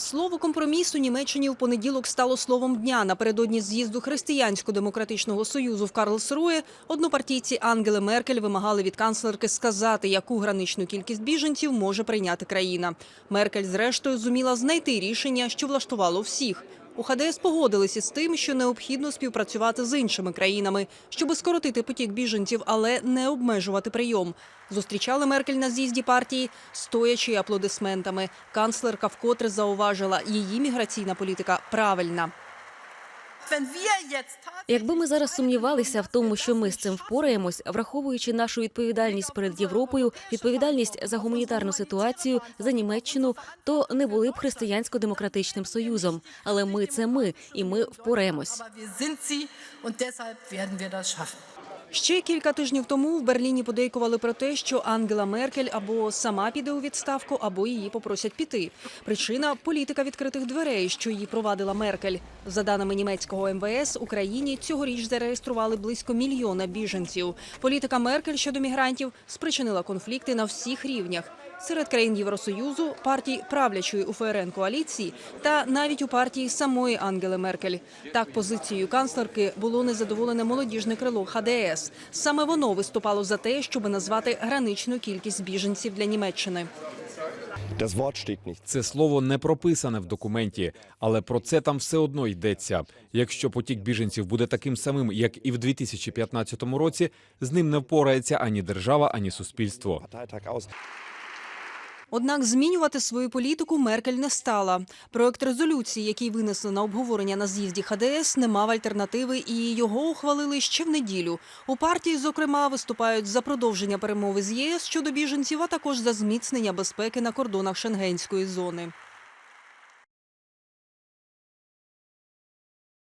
Слово компромісу Німеччині в понеділок стало словом дня. Напередодні з'їзду Християнсько-демократичного союзу в Карлсрує однопартійці Ангели Меркель вимагали від канцлерки сказати, яку граничну кількість біженців може прийняти країна. Меркель, зрештою, зуміла знайти рішення, що влаштувало всіх. У ХДС погодилися з тим, що необхідно співпрацювати з іншими країнами, щоб скоротити потік біженців, але не обмежувати прийом. Зустрічали Меркель на з'їзді партії, стоячи аплодисментами. Канцлерка вкотре зауважила, її міграційна політика правильна. Якби ми зараз сумнівалися в тому, що ми з цим впораємось, враховуючи нашу відповідальність перед Європою, відповідальність за гуманітарну ситуацію, за Німеччину, то не були б християнсько-демократичним союзом. Але ми це ми, і ми впораємось. Ще кілька тижнів тому в Берліні подейкували про те, що Ангела Меркель або сама піде у відставку, або її попросять піти. Причина політика відкритих дверей, що її провадила Меркель. За даними німецького МВС, Україні цьогоріч зареєстрували близько мільйона біженців. Політика Меркель щодо мігрантів спричинила конфлікти на всіх рівнях. Серед країн Євросоюзу, партій правлячої УФРН коаліції та навіть у партії самої Ангели Меркель. Так позицією канцлерки було незадоволене молодіжне крило ХДС. Саме воно виступало за те, щоб назвати граничну кількість біженців для Німеччини. Це слово не прописане в документі, але про це там все одно йдеться. Якщо потік біженців буде таким самим, як і в 2015 році, з ним не впорається ані держава, ані суспільство. Однак змінювати свою політику Меркель не стала. Проект резолюції, який винесли на обговорення на з'їзді ХДС, не мав альтернативи, і його ухвалили ще в неділю. У партії, зокрема, виступають за продовження перемови з ЄС щодо біженців, а також за зміцнення безпеки на кордонах Шенгенської зони.